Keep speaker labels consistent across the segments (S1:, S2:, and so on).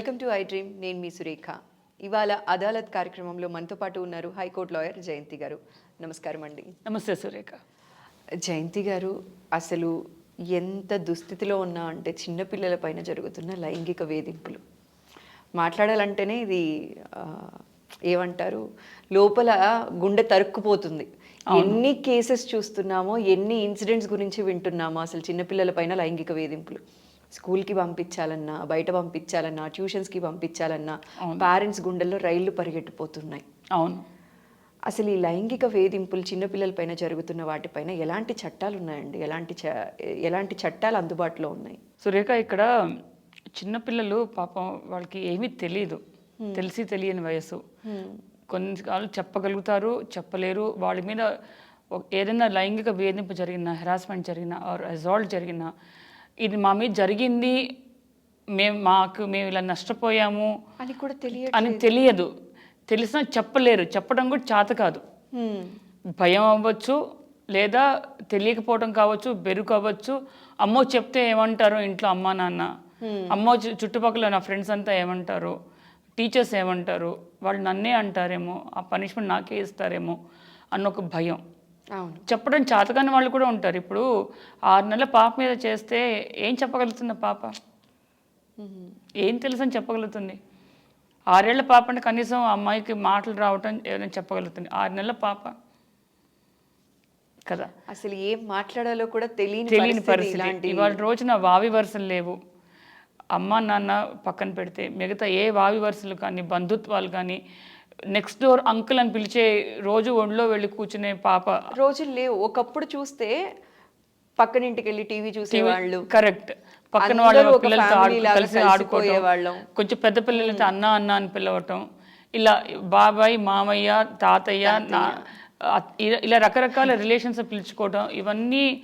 S1: Welcome to I dream నేను మీ సురేఖ. ఇవాళ అదాలత్ కార్యక్రమంలో మనతో పాటు ఉన్నారు హైకోర్టు లాయర్ జయంతి గారు. నమస్కారం అండి.
S2: నమస్తే సురేఖ.
S1: జయంతి గారు అసలు ఎంత దుస్థితిలో ఉన్నా అంటే చిన్నపిల్లల పైన జరుగుతున్న లైంగిక వేధింపులు. మాట్లాడాలంటేనే ఇది ఏమంటారు లోపల గుండె తరుక్కుపోతుంది. ఎన్ని కేసెస్ చూస్తున్నామో ఎన్ని ఇన్సిడెంట్స్ గురించి వింటున్నామో అసలు చిన్నపిల్లల పైన లైంగిక వేధింపులు. స్కూల్కి పంపించాలన్నా బయట పంపించాలన్నా ట్యూషన్స్కి పంపించాలన్నా పేరెంట్స్ గుండెల్లో రైళ్ళు పరిగెట్టిపోతున్నాయి.
S2: అవును.
S1: అసలు ఈ లైంగిక వేధింపులు చిన్నపిల్లల పైన జరుగుతున్న వాటిపైన ఎలాంటి చట్టాలు ఉన్నాయండి? ఎలాంటి ఎలాంటి చట్టాలు అందుబాటులో ఉన్నాయి?
S2: సురేఖ ఇక్కడ చిన్నపిల్లలు పాపం వాళ్ళకి ఏమీ తెలియదు తెలిసి తెలియని వయసు కొన్నిసార్లు చెప్పగలుగుతారు చెప్పలేరు. వాళ్ళ మీద ఏదైనా లైంగిక వేధింపు జరిగినా హెరాస్మెంట్ జరిగినా ఆర్ అజాల్ట్ జరిగినా ఇది మా మీద జరిగింది మేము మాకు మేము ఇలా నష్టపోయాము
S1: అని కూడా తెలియ
S2: అని తెలియదు. తెలిసినా చెప్పలేరు. చెప్పడం కూడా చేత కాదు. భయం అవ్వచ్చు లేదా తెలియకపోవడం కావచ్చు బెరుకు అవ్వచ్చు. అమ్మో చెప్తే ఏమంటారు ఇంట్లో అమ్మా నాన్న? అమ్మో చుట్టుపక్కల నా ఫ్రెండ్స్ అంతా ఏమంటారు? టీచర్స్ ఏమంటారు? వాళ్ళు నన్నే అంటారేమో ఆ పనిష్మెంట్ నాకే ఇస్తారేమో అన్న ఒక భయం.
S1: అవును.
S2: చెప్పడం చేతకాని వాళ్ళు కూడా ఉంటారు. ఇప్పుడు ఆరు నెలల పాప మీద చేస్తే ఏం చెప్పగలుగుతుంది పాప? ఏం తెలుసని చెప్పగలుగుతుంది? ఆరేళ్ళ పాప అంటే కనీసం ఆ అమ్మాయికి మాటలు రావటం ఏదైనా చెప్పగలుగుతుంది? ఆరు నెలల పాప కదా?
S1: అసలు ఏం మాట్లాడాలో కూడా తెలియని
S2: తెలియని
S1: పరిస్థితి
S2: ఇవాళ రోజున వావి వరుసలు లేవు. అమ్మ నాన్న పక్కన పెడితే మిగతా ఏ వావి వరుసలు కానీ బంధుత్వాలు కానీ నెక్స్ట్ డోర్ అంకుల్ అని పిలిచే రోజు ఒంట్లో వెళ్ళి కూర్చునే పాప.
S1: రోజులు లేవు. ఒకప్పుడు చూస్తే పక్కనింటికి వెళ్ళి టీవీ చూసేవాళ్ళు.
S2: కరెక్ట్ పక్కన వాళ్ళ పిల్లలతో కలిసి. ఆడుకోవటం. కొంచెం పెద్ద పిల్లలైతే అన్న అన్న అని పిలవటం. ఇలా బాబాయ్ మామయ్య తాతయ్య ఇలా- ఇలా రకరకాల రిలేషన్స్ పిలుచుకోవటం. ఇవన్నీ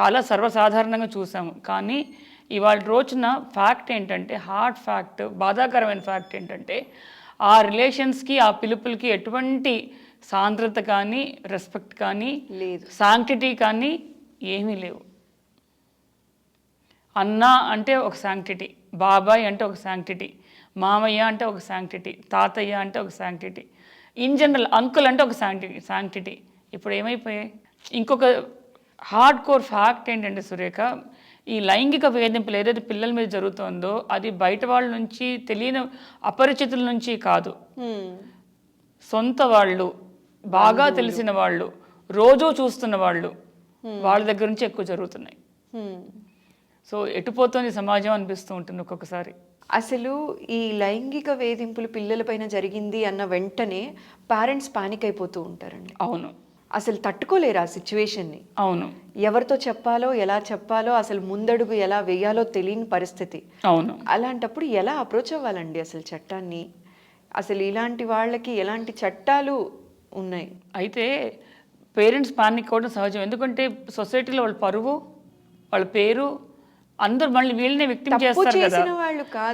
S2: చాలా సర్వసాధారణంగా చూసాము. కానీ ఇవాళ రోజున ఫ్యాక్ట్ ఏంటంటే హార్డ్ ఫ్యాక్ట్ బాధాకరమైన ఫ్యాక్ట్ ఏంటంటే ఆ రిలేషన్స్కి ఆ పిలుపులకి ఎటువంటి సాంద్రత కానీ రెస్పెక్ట్ కానీ
S1: లేదు.
S2: శాంక్టిటీ కానీ ఏమీ లేవు. అన్న అంటే ఒక శాంక్టిటీ బాబాయ్ అంటే ఒక శాంక్టిటీ మామయ్య అంటే ఒక శాంక్టిటీ తాతయ్య అంటే ఒక శాంక్టిటీ ఇన్ జనరల్ అంకుల్ అంటే ఒక శాంక్టిటీ శాంక్టిటీ ఇప్పుడు ఏమైపోయాయి? ఇంకొక హార్డ్ కోర్ ఫ్యాక్ట్ ఏంటంటే సురేఖ ఈ లైంగిక వేధింపులు ఏదైతే పిల్లల మీద జరుగుతుందో అది బయట వాళ్ళ నుంచి తెలియని అపరిచితుల నుంచి కాదు. సొంత వాళ్ళు బాగా తెలిసిన వాళ్ళు రోజూ చూస్తున్న వాళ్ళు వాళ్ళ దగ్గర నుంచి ఎక్కువ జరుగుతున్నాయి. సో ఎటుపోతుంది సమాజం అనిపిస్తూ ఉంటుంది ఒక్కొక్కసారి.
S1: అసలు ఈ లైంగిక వేధింపులు పిల్లలపైన జరిగింది అన్న వెంటనే పేరెంట్స్ పానిక్ అయిపోతూ ఉంటారండి.
S2: అవును.
S1: అసలు తట్టుకోలేరు ఆ సిచ్యువేషన్ని.
S2: అవును.
S1: ఎవరితో చెప్పాలో ఎలా చెప్పాలో అసలు ముందడుగు ఎలా వేయాలో తెలియని పరిస్థితి.
S2: అవును.
S1: అలాంటప్పుడు ఎలా అప్రోచ్ అవ్వాలండి అసలు చట్టాన్ని? అసలు ఇలాంటి వాళ్ళకి ఎలాంటి చట్టాలు ఉన్నాయి?
S2: అయితే పేరెంట్స్ పానిక్ అవ్వడం సహజం. ఎందుకంటే సొసైటీలో వాళ్ళ పరువు వాళ్ళ పేరు అందరు మళ్ళీ వీళ్ళనే వ్యక్తం చేస్తారు కదా.
S1: చేసిన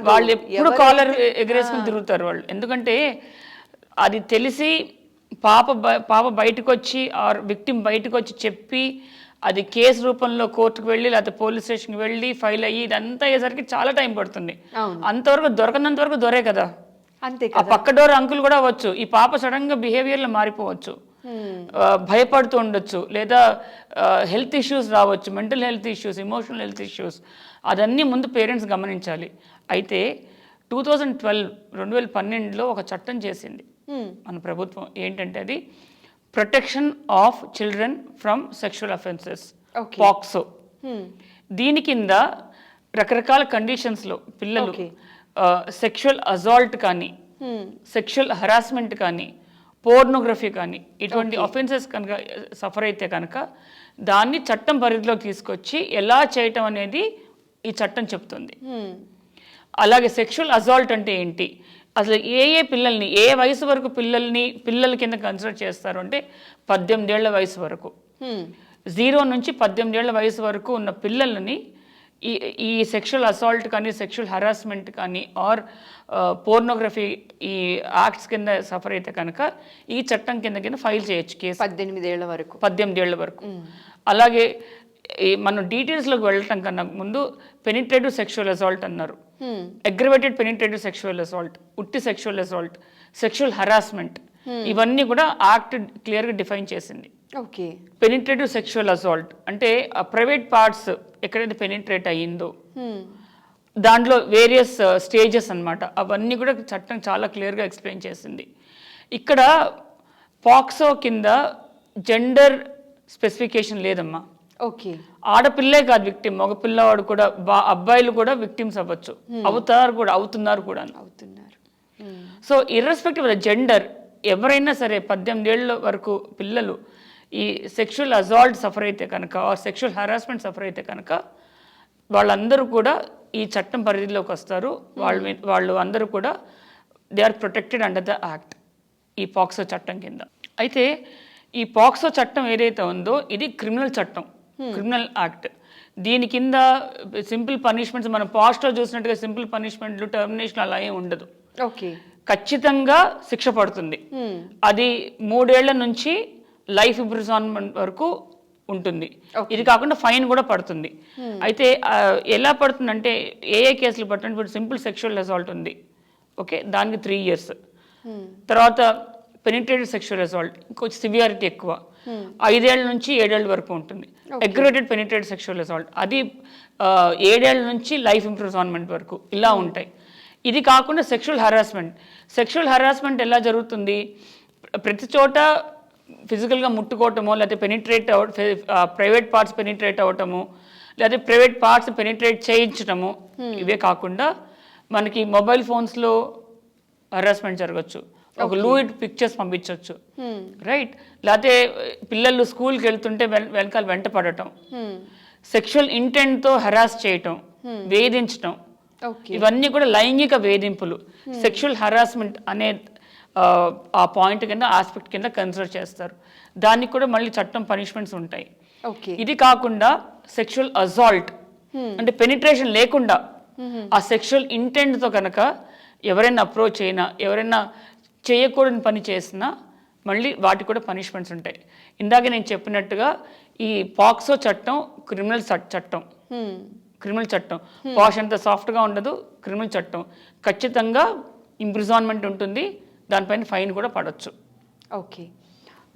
S1: వాళ్ళు
S2: ఎప్పుడు కాలర్ ఎగరేసుకుని తిరుగుతారు వాళ్ళు. ఎందుకంటే అది తెలిసి పాప బ- పాప బయటకు వచ్చి ఆర్ విక్టిమ్ బయటకు వచ్చి చెప్పి అది కేసు రూపంలో కోర్టుకు వెళ్ళి లేకపోతే పోలీస్ స్టేషన్కి వెళ్ళి ఫైల్ అయ్యి ఇదంతా అయ్యేసరికి చాలా టైం పడుతుంది. అంతవరకు దొరకనంత వరకు దొరే కదా.
S1: అంతే
S2: ఆ పక్క డోర్ అంకుల్ కూడా అవ్వచ్చు. ఈ పాప సడన్గా బిహేవియర్లో మారిపోవచ్చు. భయపడుతూ ఉండొచ్చు. లేదా హెల్త్ ఇష్యూస్ రావచ్చు. Mental health issues emotional health issues అదన్నీ ముందు పేరెంట్స్ గమనించాలి. అయితే టూ థౌజండ్ ట్వెల్వ్ రెండు వేల పన్నెండులో ఒక చట్టం చేసింది. మన ప్రభుత్వం ఏంటంటే అది protection of children from sexual offences. POCSO. దీని కింద రకరకాల కండిషన్స్లో పిల్లలు. సెక్షువల్ అజాల్ట్ కానీ. సెక్షువల్ హరాస్మెంట్ కానీ పోర్నోగ్రఫీ కానీ ఇటువంటి అఫెన్సెస్ కనుక సఫర్ అయితే కనుక దాన్ని చట్టం పరిధిలోకి తీసుకొచ్చి ఎలా చేయటం అనేది ఈ చట్టం చెప్తుంది
S1: హ్మ్.
S2: అలాగే సెక్షువల్ అజాల్ట్ అంటే ఏంటి అసలు ఏ ఏ పిల్లల్ని ఏ వయసు వరకు పిల్లల్ని పిల్లల కింద కన్సిడర్ చేస్తారు అంటే పద్దెనిమిదేళ్ళ వయసు వరకు. జీరో నుంచి పద్దెనిమిదేళ్ళ వయసు వరకు ఉన్న పిల్లలని ఈ ఈ సెక్షువల్ అసాల్ట్ కానీ సెక్షువల్ హరాస్మెంట్ కానీ ఆర్ పోర్నోగ్రఫీ ఈ యాక్ట్స్ కింద సఫర్ అయితే కనుక ఈ చట్టం కింద కింద ఫైల్ చేయొచ్చు కేసు.
S1: పద్దెనిమిదేళ్ళ వరకు.
S2: పద్దెనిమిది ఏళ్ళ వరకు అలాగే ఈ మనం డీటెయిల్స్లోకి వెళ్ళటం కన్నా ముందు పెనిట్రేటివ్ సెక్షువల్ అసాల్ట్ అన్నారు. అగ్రివేటెడ్ పెనిట్రేటివ్ సెక్షువల్ అసాల్ట్ ఉట్టి సెక్షువల్ అసాల్ట్ సెక్షువల్ హరాస్మెంట్ ఇవన్నీ కూడా యాక్ట్ క్లియర్గా డిఫైన్ చేసింది.
S1: ఓకే
S2: పెనిట్రేటివ్ సెక్షువల్ అసాల్ట్ అంటే ప్రైవేట్ పార్ట్స్ ఎక్కడైతే పెనిట్రేట్ అయ్యిందో దాంట్లో వేరియస్ స్టేజెస్ అన్నమాట. అవన్నీ కూడా చట్టం చాలా క్లియర్గా ఎక్స్ప్లెయిన్ చేసింది. ఇక్కడ పాక్సో కింద జెండర్ స్పెసిఫికేషన్ లేదమ్మా.
S1: ఓకే.
S2: ఆడపిల్లే కాదు విక్టిమ్ మగ పిల్లవాడు కూడా బా అబ్బాయిలు కూడా విక్టిమ్స్ అవ్వచ్చు. అవుతారు కూడా అవుతున్నారు కూడా
S1: అవుతున్నారు.
S2: సో ఇర్రెస్పెక్టివ్ జెండర్ ఎవరైనా సరే పద్దెనిమిది ఏళ్ళ వరకు పిల్లలు ఈ సెక్షువల్ అజాల్ట్ సఫర్ అయితే కనుక ఆర్ సెక్షువల్ హరాస్మెంట్ సఫర్ అయితే కనుక వాళ్ళందరూ కూడా ఈ చట్టం పరిధిలోకి వస్తారు. వాళ్ళు వాళ్ళు అందరూ కూడా they are protected under the act ఈ పాక్సో చట్టం కింద. అయితే ఈ పాక్సో చట్టం ఏదైతే ఉందో ఇది క్రిమినల్ చట్టం. క్రిమినల్ యాక్ట్ దీని కింద సింపుల్ పనిష్మెంట్స్ మనం పాస్ట్లో చూసినట్టుగా సింపుల్ పనిష్మెంట్లు టర్మినేషన్ అలా ఏం ఉండదు.
S1: ఓకే
S2: ఖచ్చితంగా శిక్ష పడుతుంది. అది మూడేళ్ళ నుంచి లైఫ్ ఇంప్రిజాన్మెంట్ వరకు ఉంటుంది. ఇది కాకుండా ఫైన్ కూడా పడుతుంది. అయితే ఆ, ఎలా పడుతుందంటే ఏ ఏ కేసులు పడుతుంది ఇప్పుడు సింపుల్ సెక్షువల్ అసాల్ట్ ఉంది. ఓకే దానికి త్రీ ఇయర్స్ తర్వాత పెనిట్రేటెడ్ సెక్షువల్ అసాల్ట్ ఇంకొంచెం సివియారిటీ ఎక్కువ. ఐదేళ్ళ నుంచి ఏడేళ్ళ వరకు ఉంటుంది. అగ్రివేటెడ్ పెనిట్రేటెడ్ సెక్షువల్ అసాల్ట్ అది ఏడేళ్ళ నుంచి లైఫ్ ఇంప్రిజాన్మెంట్ వరకు ఇలా ఉంటాయి. ఇది కాకుండా సెక్షువల్ హరాస్మెంట్ సెక్షువల్ హరాస్మెంట్ ఎలా జరుగుతుంది? ప్రతి చోట ఫిజికల్గా ముట్టుకోవటమో లేకపోతే పెనిట్రేట్ అవ ప్రైవేట్ పార్ట్స్ పెనిట్రేట్ అవ్వటము లేకపోతే ప్రైవేట్ పార్ట్స్ పెనిట్రేట్ చేయించటము ఇవే కాకుండా మనకి మొబైల్ ఫోన్స్లో హరాస్మెంట్ జరగచ్చు. ఒక లూయిడ్ పిక్చర్స్ పంపించవచ్చు రైట్ లేకపోతే పిల్లలు స్కూల్కి వెళ్తుంటే వెన్- వెనకాల వెంట పడటం. సెక్షువల్ ఇంటెంట్తో హరాస్ చేయటం. వేధించటం.
S1: ఓకే
S2: ఇవన్నీ కూడా లైంగిక వేధింపులు. సెక్షువల్ హరాస్మెంట్ అనే ఆ, పాయింట్ కింద ఆస్పెక్ట్ కింద కన్సిడర్ చేస్తారు. దానికి కూడా మళ్ళీ చట్టం పనిష్మెంట్స్ ఉంటాయి. ఇది కాకుండా సెక్షువల్ అజాల్ట్ అంటే పెనిట్రేషన్ లేకుండా ఆ సెక్షువల్ ఇంటెంట్తో కనుక ఎవరైనా అప్రోచ్ అయినా ఎవరైనా చేయకూడని పని చేసినా మళ్ళీ వాటికి కూడా పనిష్మెంట్స్ ఉంటాయి. ఇందాక నేను చెప్పినట్టుగా ఈ పాక్సో చట్టం క్రిమినల్ చట్టం. క్రిమినల్ చట్టం. పాష్ అంత సాఫ్ట్గా ఉండదు క్రిమినల్ చట్టం. ఖచ్చితంగా ఇంప్రిజాన్మెంట్ ఉంటుంది దానిపైన ఫైన్ కూడా పడవచ్చు
S1: ఓకే.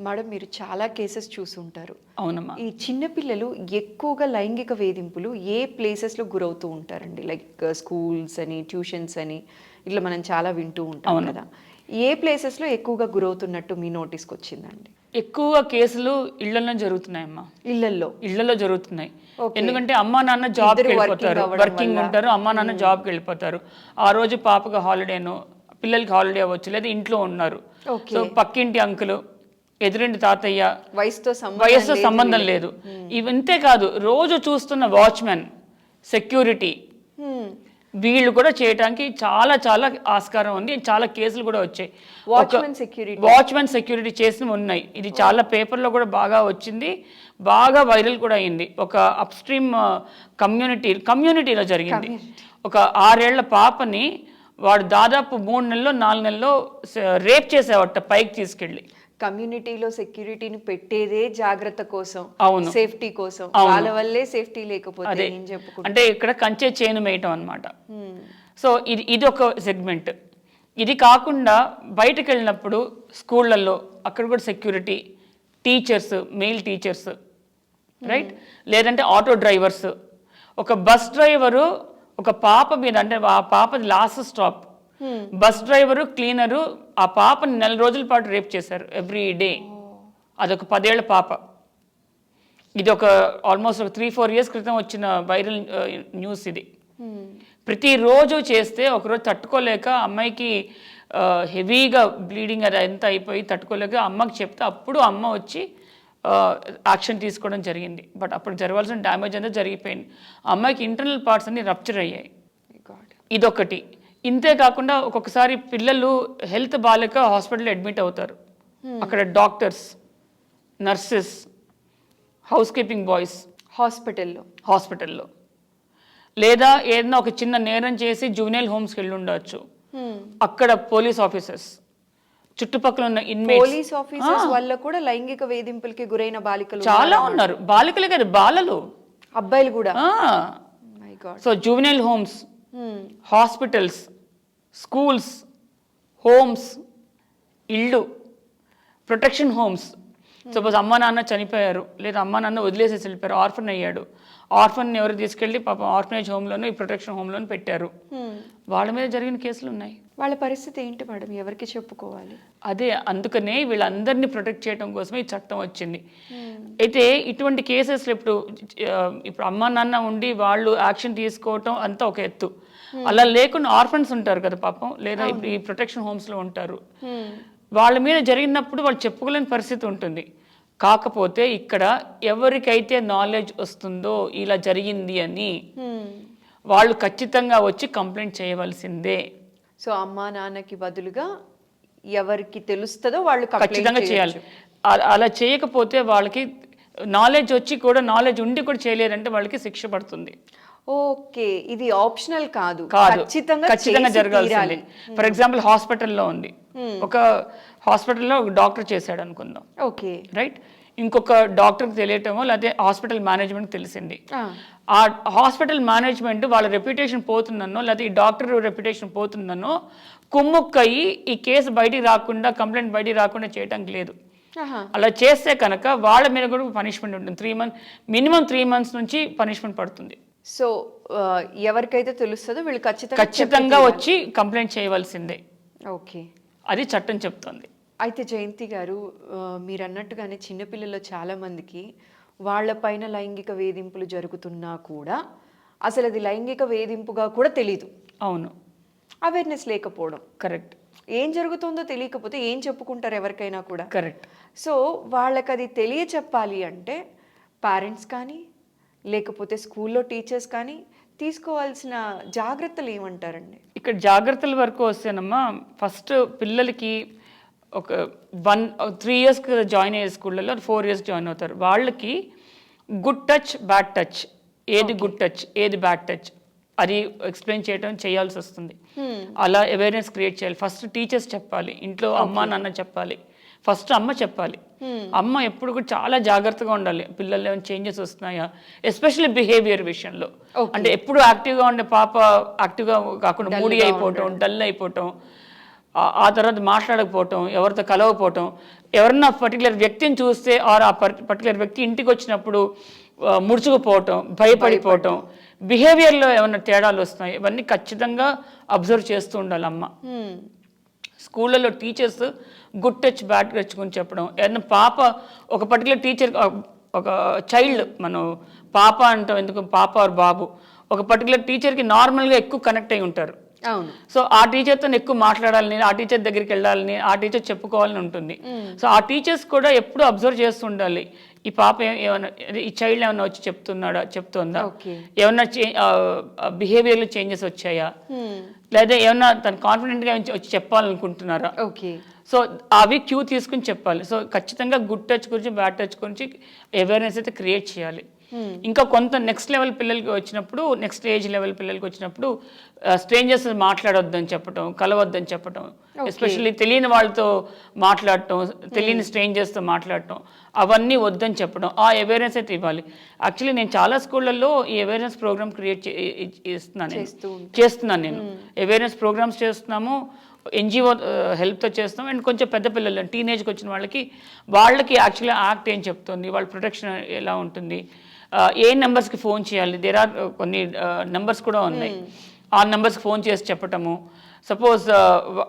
S1: మేడం మీరు చాలా కేసెస్ చూసుంటారు.
S2: అవునమ్మా.
S1: ఈ చిన్నపిల్లలు ఎక్కువగా లైంగిక వేధింపులు ఏ ప్లేసెస్లో గురవుతూ ఉంటారండి? లైక్ స్కూల్స్ అని ట్యూషన్స్ అని ఇట్లా మనం చాలా వింటూ ఉంటాం కదా. ఏ ప్లేసెస్లో ఎక్కువగా గురవుతున్నట్టు మీ నోటీస్కి వచ్చిందండి?
S2: ఎక్కువ కేసులు ఇళ్ళలో జరుగుతున్నాయమ్మా.
S1: ఇళ్ళల్లో
S2: ఇళ్ళలో జరుగుతున్నాయి. ఎందుకంటే అమ్మా నాన్న జాబ్కి వెళ్ళిపోతారు వర్కింగ్. ఉంటారు అమ్మా నాన్న జాబ్కి వెళ్ళిపోతారు ఆ రోజు పాపకు హాలిడేను పిల్లలకి హాలిడే అవ్వచ్చు లేదా ఇంట్లో ఉన్నారు. సో పక్కింటి అంకులు ఎదురింటి తాతయ్య
S1: వయసుతో లేదు
S2: సంబంధం లేదు. ఇవంతే కాదు రోజు చూస్తున్న వాచ్మెన్ సెక్యూరిటీ. వీళ్ళు కూడా చేయడానికి చాలా చాలా ఆస్కారం ఉంది. చాలా కేసులు కూడా వచ్చాయి.
S1: Watchman security.
S2: వాచ్మెన్ సెక్యూరిటీ చేసినవి ఉన్నాయి. ఇది చాలా పేపర్లో కూడా బాగా వచ్చింది. బాగా వైరల్ కూడా అయింది. ఒక అప్ స్ట్రీమ్ కమ్యూనిటీ కమ్యూనిటీలో జరిగింది. ఒక ఆరేళ్ళ పాపని వాడు దాదాపు మూడు నెలల్లో నాలుగు నెలల్లో రేప్ చేసేవాట పైకి తీసుకెళ్ళి.
S1: కమ్యూనిటీలో సెక్యూరిటీని పెట్టేదే జాగ్రత్త కోసం
S2: అవును.
S1: సేఫ్టీ కోసం. వాళ్ళ వల్లే సేఫ్టీ లేకపోతే
S2: అదే.
S1: ఏం చెప్పుకుంటాం.
S2: అంటే ఇక్కడ కంచె చేను వేయటం అనమాట సో ఇది ఇది ఒక సెగ్మెంట్. ఇది కాకుండా బయటకు వెళ్ళినప్పుడు స్కూళ్ళల్లో అక్కడ కూడా security teachers male teachers right? లేదంటే ఆటో డ్రైవర్స్. ఒక బస్ డ్రైవరు ఒక పాప మీద అంటే ఆ పాపది last stop. Bus driver cleaner ఆ పాపని నెల రోజుల పాటు రేప్ చేశారు ఎవ్రీ డే అదొక పదేళ్ళ పాప. ఇది ఒక ఆల్మోస్ట్ ఒక త్రీ ఫోర్ ఇయర్స్ క్రితం వచ్చిన వైరల్ న్యూస్ ఇది. ప్రతిరోజు చేస్తే ఒకరోజు తట్టుకోలేక అమ్మాయికి హెవీగా బ్లీడింగ్ అది ఎంత అయిపోయి తట్టుకోలేక అమ్మకి చెప్తే అప్పుడు అమ్మ వచ్చి యాక్షన్ తీసుకోవడం జరిగింది. బట్ అప్పుడు జరగాల్సిన డ్యామేజ్ అంతా జరిగిపోయింది. అమ్మాయికి ఇంటర్నల్ పార్ట్స్ అన్ని రప్చర్ అయ్యాయి. ఇదొకటి. ఇంతే కాకుండా ఒక్కొక్కసారి పిల్లలు హెల్త్ బాగాలేక హాస్పిటల్ అడ్మిట్ అవుతారు. అక్కడ doctors nurses house keeping boys
S1: హాస్పిటల్లో.
S2: హాస్పిటల్లో. లేదా ఏదైనా ఒక చిన్న నేరం చేసి జూనియల్ హోమ్స్కి వెళ్ళి ఉండొచ్చు. అక్కడ పోలీస్ ఆఫీసర్స్ చుట్టుపక్కల ఉన్న ఇన్మేట్స్.
S1: పోలీస్ ఆఫీసర్స్ వల్ల కూడా లైంగిక వేధింపులకి గురైన బాలికలు
S2: చాలా ఉన్నారు? బాలికలే కదా బాలలు.
S1: అబ్బాయిలు కూడా? God
S2: so juvenile homes hospitals schools homes ఇళ్ళు ప్రొటెక్షన్ హోమ్స్. సపోజ్ అమ్మ నాన్న చనిపోయారు లేదా అమ్మ నాన్న వదిలేసేసి వెళ్ళిపోయారు ఆర్ఫన్ అయ్యాడు. ఆర్ఫన్ ఎవరు తీసుకెళ్ళి పాపం ఆర్ఫనేజ్ హోమ్లోనూ ఈ ప్రొటెక్షన్ హోమ్లోనూ పెట్టారు. వాళ్ళ మీద జరిగిన కేసులు ఉన్నాయి.
S1: వాళ్ళ పరిస్థితి ఏంటి మేడం? ఎవరికి చెప్పుకోవాలి?
S2: అదే అందుకనే వీళ్ళందరినీ ప్రొటెక్ట్ చేయడం కోసమే ఈ చట్టం వచ్చింది. అయితే ఇటువంటి కేసెస్లో ఇప్పుడు ఇప్పుడు అమ్మ నాన్న ఉండి వాళ్ళు యాక్షన్ తీసుకోవటం అంతా ఒక ఎత్తు. అలా లేకుండా ఆర్ఫన్స్ ఉంటారు కదా పాపం. లేదా ఇప్పుడు ఈ ప్రొటెక్షన్ హోమ్స్లో ఉంటారు. వాళ్ళ మీద జరిగినప్పుడు వాళ్ళు చెప్పుకోలేని పరిస్థితి ఉంటుంది. కాకపోతే ఇక్కడ ఎవరికైతే నాలెడ్జ్ వస్తుందో ఇలా జరిగింది అని వాళ్ళు ఖచ్చితంగా వచ్చి కంప్లైంట్ చేయవలసిందే.
S1: సో అమ్మా నాన్నకి బదులుగా ఎవరికి తెలుస్తుందో వాళ్ళు
S2: ఖచ్చితంగా చేయాలి. అలా చేయకపోతే వాళ్ళకి నాలెడ్జ్ వచ్చి కూడా నాలెడ్జ్ ఉండి కూడా చేయలేదంటే వాళ్ళకి శిక్ష పడుతుంది.
S1: ఓకే ఇది ఆప్షనల్ కాదు.
S2: కాదు.
S1: ఖచ్చితంగా
S2: జరగాల్సిందే. ఫర్ ఎగ్జాంపుల్ హాస్పిటల్లో ఉంది. ఒక హాస్పిటల్లో ఒక డాక్టర్ చేశాడు అనుకుందాం.
S1: ఓకే.
S2: రైట్ ఇంకొక డాక్టర్కి తెలియటమో లేకపోతే హాస్పిటల్ మేనేజ్మెంట్ తెలిసింది.
S1: ఆ,
S2: హాస్పిటల్ మేనేజ్మెంట్ వాళ్ళ రెప్యుటేషన్ పోతుందనో లేకపోతే ఈ డాక్టర్ రెప్యుటేషన్ పోతుందనో కుమ్ముక్కయి ఈ కేసు బయటికి రాకుండా కంప్లైంట్ బయటికి రాకుండా చేయడానికి లేదు. అలా చేస్తే కనుక వాళ్ళ మీద కూడా పనిష్మెంట్ ఉంటుంది. Three month minimum three months నుంచి పనిష్మెంట్ పడుతుంది.
S1: సో ఎవరికైతే తెలుస్తుందో వీళ్ళు ఖచ్చితంగా
S2: ఖచ్చితంగా వచ్చి కంప్లైంట్ చేయవలసిందే.
S1: ఓకే.
S2: అది చట్టం చెప్తుంది.
S1: అయితే జయంతి గారు మీరు అన్నట్టుగానే చిన్నపిల్లలు చాలా మందికి వాళ్ళపైన లైంగిక వేధింపులు జరుగుతున్నా కూడా అసలు అది లైంగిక వేధింపుగా కూడా తెలీదు.
S2: అవును.
S1: అవేర్నెస్ లేకపోవడం.
S2: కరెక్ట్.
S1: ఏం జరుగుతుందో తెలియకపోతే ఏం చెప్పుకుంటారు ఎవరికైనా కూడా?
S2: కరెక్ట్.
S1: సో వాళ్ళకి అది తెలియ చెప్పాలి అంటే పేరెంట్స్ కానీ లేకపోతే స్కూల్లో టీచర్స్ కానీ తీసుకోవాల్సిన జాగ్రత్తలు ఏమంటారండి?
S2: ఇక్కడ జాగ్రత్తల వరకు వస్తేనమ్మా ఫస్ట్ పిల్లలకి ఒక వన్ త్రీ ఇయర్స్కి జాయిన్ అయ్యే స్కూళ్ళలో ఫోర్ ఇయర్స్ జాయిన్ అవుతారు. వాళ్ళకి గుడ్ టచ్ బ్యాడ్ టచ్ ఏది గుడ్ టచ్ ఏది బ్యాడ్ టచ్ అది ఎక్స్ప్లెయిన్ చేయడం చేయాల్సి వస్తుంది. అలా అవేర్నెస్ క్రియేట్ చేయాలి. ఫస్ట్ టీచర్స్ చెప్పాలి. ఇంట్లో అమ్మ నాన్న చెప్పాలి. ఫస్ట్ అమ్మ చెప్పాలి. అమ్మ ఎప్పుడు కూడా చాలా జాగ్రత్తగా ఉండాలి. పిల్లలు ఏమైనా చేంజెస్ వస్తున్నాయా? ఎస్పెషల్లీ బిహేవియర్ విషయంలో. అంటే ఎప్పుడు యాక్టివ్గా ఉండే పాప యాక్టివ్గా కాకుండా మూడీ అయిపోవటం డల్ అయిపోవటం ఆ- తర్వాత మాట్లాడకపోవటం ఎవరితో కలవకపోవటం ఎవరన్నా పర్టికులర్ వ్యక్తిని చూస్తే ఆర్ ఆ పర్టికులర్ వ్యక్తి ఇంటికి వచ్చినప్పుడు ముడుచుకుపోవటం భయపడిపోవటం బిహేవియర్లో ఏమైనా తేడాలు వస్తున్నాయి? ఇవన్నీ ఖచ్చితంగా అబ్జర్వ్ చేస్తూ ఉండాలి అమ్మ. స్కూళ్ళలో teachers good touch bad touch గురించి చెప్పడం. ఏదైనా పాప ఒక పర్టికులర్ టీచర్ ఒక చైల్డ్ మనం పాప అంటాం ఎందుకు పాప ఆర్ బాబు. ఒక పర్టికులర్ టీచర్కి నార్మల్గా ఎక్కువ కనెక్ట్ అయి ఉంటారు.
S1: అవును.
S2: సో ఆ టీచర్తో ఎక్కువ మాట్లాడాలని ఆ టీచర్ దగ్గరికి వెళ్ళాలని ఆ టీచర్ చెప్పుకోవాలని ఉంటుంది. సో ఆ టీచర్స్ కూడా ఎప్పుడు అబ్జర్వ్ చేస్తూ ఉండాలి. ఈ పాప ఏ- ఏమైనా ఈ చైల్డ్ ఏమైనా వచ్చి చెప్తున్నాడా చెప్తుందా? ఏమన్నా బిహేవియర్లో చేంజెస్ వచ్చాయా?
S1: హ్మ్.
S2: లేదా ఏమన్నా తను కాన్ఫిడెంట్గా వచ్చి చెప్పాలనుకుంటున్నారా?
S1: ఓకే
S2: సో అవి క్యూ తీసుకుని చెప్పాలి. సో ఖచ్చితంగా గుడ్ టచ్ గురించి బ్యాడ్ టచ్ గురించి అవేర్నెస్ అయితే క్రియేట్ చేయాలి. ఇంకా కొంత నెక్స్ట్ లెవెల్ పిల్లలకి వచ్చినప్పుడు నెక్స్ట్ ఏజ్ లెవెల్ పిల్లలకి వచ్చినప్పుడు స్ట్రేంజర్స్ మాట్లాడొద్దని చెప్పటం కలవద్దని చెప్పటం ఎస్పెషల్లీ తెలియని వాళ్ళతో మాట్లాడటం తెలియని స్ట్రేంజర్స్తో మాట్లాడటం అవన్నీ వద్దని చెప్పడం ఆ అవేర్నెస్ అయితే ఇవ్వాలి. యాక్చువల్లీ నేను చాలా స్కూళ్ళల్లో ఈ అవేర్నెస్ ప్రోగ్రామ్ క్రియేట్ చేస్తున్నాను నేను.
S1: చేస్తూ
S2: చేస్తున్నాను నేను. అవేర్నెస్ ప్రోగ్రామ్స్ చేస్తున్నాము ఎన్జిఓ హెల్ప్తో చేస్తాం అండ్ కొంచెం పెద్ద పిల్లలు టీనేజ్కి వచ్చిన వాళ్ళకి వాళ్ళకి యాక్చువల్లీ యాక్ట్ ఏం చెప్తుంది వాళ్ళ ప్రొటెక్షన్ ఎలా ఉంటుంది ఏ నెంబర్స్కి ఫోన్ చేయాలి? దేర్ ఆర్ కొన్ని నెంబర్స్ కూడా ఉన్నాయి. ఆ నెంబర్స్కి ఫోన్ చేసి చెప్పటము. సపోజ్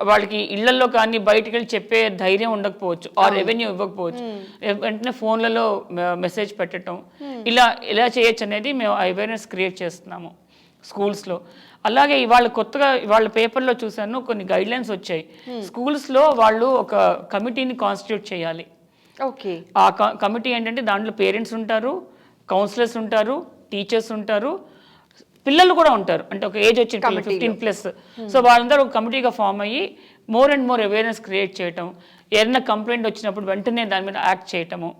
S2: వాళ్ళకి ఇళ్ళలో కానీ బయటికి వెళ్ళి చెప్పే ధైర్యం ఉండకపోవచ్చు ఆ రెవెన్యూ ఇవ్వకపోవచ్చు. వెంటనే ఫోన్లలో మెసేజ్ పెట్టడం ఇలా ఎలా చేయొచ్చు అనేది మేము అవేర్నెస్ క్రియేట్ చేస్తున్నాము స్కూల్స్లో అలాగే ఇవాళ కొత్తగా వాళ్ళ పేపర్లో చూశాను కొన్ని గైడ్లైన్స్ వచ్చాయి. స్కూల్స్లో వాళ్ళు ఒక కమిటీని కాన్స్టిట్యూట్ చేయాలి.
S1: ఓకే
S2: ఆ కమిటీ ఏంటంటే దాంట్లో పేరెంట్స్ ఉంటారు. కౌన్సిలర్స్ ఉంటారు టీచర్స్ ఉంటారు పిల్లలు కూడా ఉంటారు. అంటే ఒక ఏజ్ వచ్చిన పిల్లలు ఫిఫ్టీన్ ప్లస్ సో వాళ్ళందరూ ఒక కమిటీగా ఫామ్ అయ్యి more and more awareness create చేయటం. ఏదైనా కంప్లైంట్ వచ్చినప్పుడు వెంటనే దాని మీద యాక్ట్ చేయటము.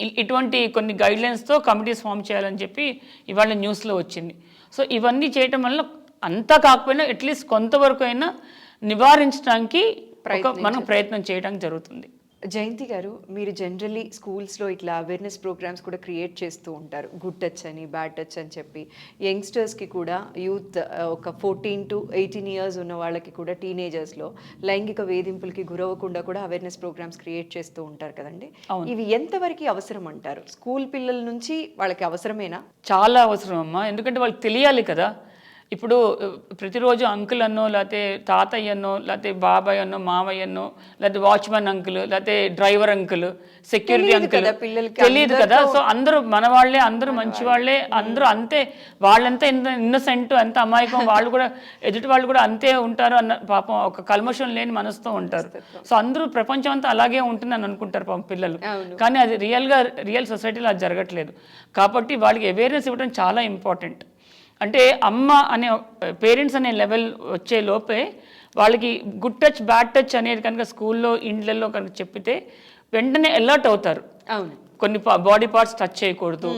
S2: ఇ- ఇటువంటి కొన్ని గైడ్లైన్స్తో కమిటీస్ ఫామ్ చేయాలని చెప్పి ఇవాళ న్యూస్లో వచ్చింది. సో ఇవన్నీ చేయటం వల్ల అంతా కాకపోయినా అట్లీస్ట్ కొంతవరకు అయినా నివారించడానికి మనం ప్రయత్నం చేయడానికి జరుగుతుంది.
S1: జయంతి గారు మీరు జనరల్లీ స్కూల్స్లో ఇట్లా అవేర్నెస్ ప్రోగ్రామ్స్ కూడా క్రియేట్ చేస్తూ ఉంటారు. గుడ్ టచ్ అని బ్యాడ్ టచ్ అని చెప్పి. యంగ్స్టర్స్కి కూడా యూత్ ఒక ఫోర్టీన్ టు ఎయిటీన్ ఇయర్స్ ఉన్న వాళ్ళకి కూడా టీనేజర్స్లో లైంగిక వేధింపులకి గురవ్వకుండా కూడా అవేర్నెస్ ప్రోగ్రామ్స్ క్రియేట్ చేస్తూ ఉంటారు కదండి? ఇవి ఎంతవరకు అవసరం అంటారు? స్కూల్ పిల్లల నుంచి వాళ్ళకి అవసరమేనా?
S2: చాలా అవసరం అమ్మా. ఎందుకంటే వాళ్ళకి తెలియాలి కదా. ఇప్పుడు ఆ, ప్రతిరోజు అంకుల్ అన్నో లేకపోతే తాతయ్య అన్నో లేకపోతే బాబాయ్ అన్నో మామయ్య అన్నో లేకపోతే వాచ్మెన్ అంకుల్ లేకపోతే డ్రైవర్ అంకుల్ సెక్యూరిటీ అంకుల్ తెలియదు కదా. సో అందరూ మన వాళ్ళే అందరూ మంచి వాళ్ళే అందరూ అంతే. వాళ్ళంతా ఎంత ఇన్నసెంట్ ఎంత అమాయకం వాళ్ళు కూడా ఎదుటి వాళ్ళు కూడా అంతే ఉంటారు అన్న పాపం ఒక కల్మషం లేని మనసుతో ఉంటారు. సో అందరూ ప్రపంచం అంతా అలాగే ఉంటుందని అనుకుంటారు పాపం పిల్లలు. కానీ అది రియల్గా రియల్ సొసైటీలో అది జరగట్లేదు. కాబట్టి వాళ్ళకి అవేర్నెస్ ఇవ్వడం చాలా ఇంపార్టెంట్ అంటే అమ్మ అనే పేరెంట్స్ అనే లెవెల్ వచ్చే లోపే వాళ్ళకి గుడ్ టచ్ బ్యాడ్ టచ్ అనేది కనుక స్కూల్లో ఇండ్లలో కనుక చెప్పితే వెంటనే అలర్ట్ అవుతారు.
S1: అవును.
S2: కొన్ని బాడీ పార్ట్స్ టచ్ చేయకూడదు.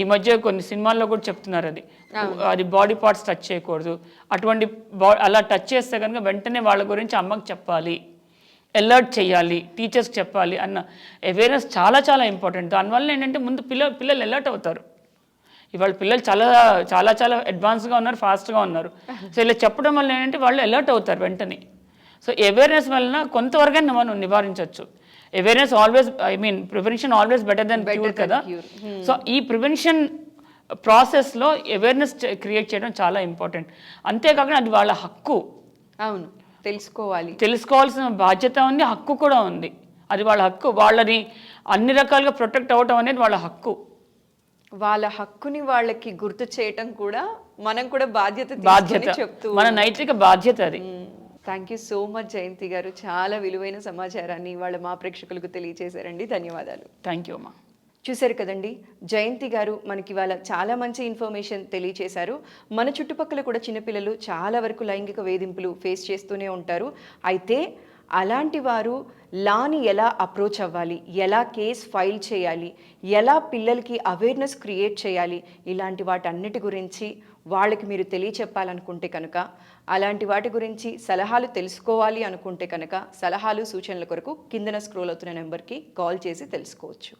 S2: ఈ మధ్య కొన్ని సినిమాల్లో కూడా చెప్తున్నారు అది. అది బాడీ పార్ట్స్ టచ్ చేయకూడదు. అటువంటి అలా టచ్ చేస్తే కనుక వెంటనే వాళ్ళ గురించి అమ్మకి చెప్పాలి. అలర్ట్ చేయాలి. టీచర్స్కి చెప్పాలి అన్న అవేర్నెస్ చాలా చాలా ఇంపార్టెంట్ దానివల్ల ఏంటంటే ముందు పిల్ల పిల్లలు అలర్ట్ అవుతారు. ఇవాళ పిల్లలు చాలా చాలా చాలా అడ్వాన్స్గా ఉన్నారు ఫాస్ట్గా ఉన్నారు. సో ఇలా చెప్పడం వల్ల ఏంటంటే వాళ్ళు అలర్ట్ అవుతారు వెంటనే. సో అవేర్నెస్ వలన కొంతవరకైనా మనం నివారించవచ్చు. Awareness always I mean prevention always better than cure కదా? సో ఈ ప్రివెన్షన్ ప్రాసెస్లో అవేర్నెస్ క్రియేట్ చేయడం చాలా ఇంపార్టెంట్ అంతేకాకుండా అది వాళ్ళ హక్కు.
S1: అవును. తెలుసుకోవాలి.
S2: తెలుసుకోవాల్సిన బాధ్యత ఉంది హక్కు కూడా ఉంది. అది వాళ్ళ హక్కు. వాళ్ళని అన్ని రకాలుగా ప్రొటెక్ట్ అవ్వటం అనేది వాళ్ళ హక్కు.
S1: వాళ్ళ హక్కుని వాళ్ళకి గుర్తు చేయటం కూడా మనం కూడా బాధ్యత
S2: బాధ్యత.
S1: చెప్తూ
S2: మన నైతిక బాధ్యత అది.
S1: Thank you so much Jayanthi garu. చాలా విలువైన సమాచారాన్ని వాళ్ళ మా ప్రేక్షకులకు తెలియజేశారండి. ధన్యవాదాలు.
S2: థ్యాంక్ యూ అమ్మా.
S1: చూశారు కదండి జయంతి గారు మనకి ఇవాళ చాలా మంచి ఇన్ఫర్మేషన్ తెలియచేశారు. మన చుట్టుపక్కల కూడా చిన్నపిల్లలు చాలా వరకు లైంగిక వేధింపులు ఫేస్ చేస్తూనే ఉంటారు. అయితే అలాంటి వారు లాని ఎలా అప్రోచ్ అవ్వాలి? ఎలా కేస్ ఫైల్ చేయాలి? ఎలా పిల్లలకి అవేర్నెస్ క్రియేట్ చేయాలి? ఇలాంటి వాటన్నిటి గురించి వాళ్ళకి మీరు తెలియచెప్పాలనుకుంటే కనుక అలాంటి వాటి గురించి సలహాలు తెలుసుకోవాలి అనుకుంటే కనుక సలహాలు సూచనల కొరకు కిందన స్క్రోల్ అవుతున్న నెంబర్కి కాల్ చేసి తెలుసుకోవచ్చు.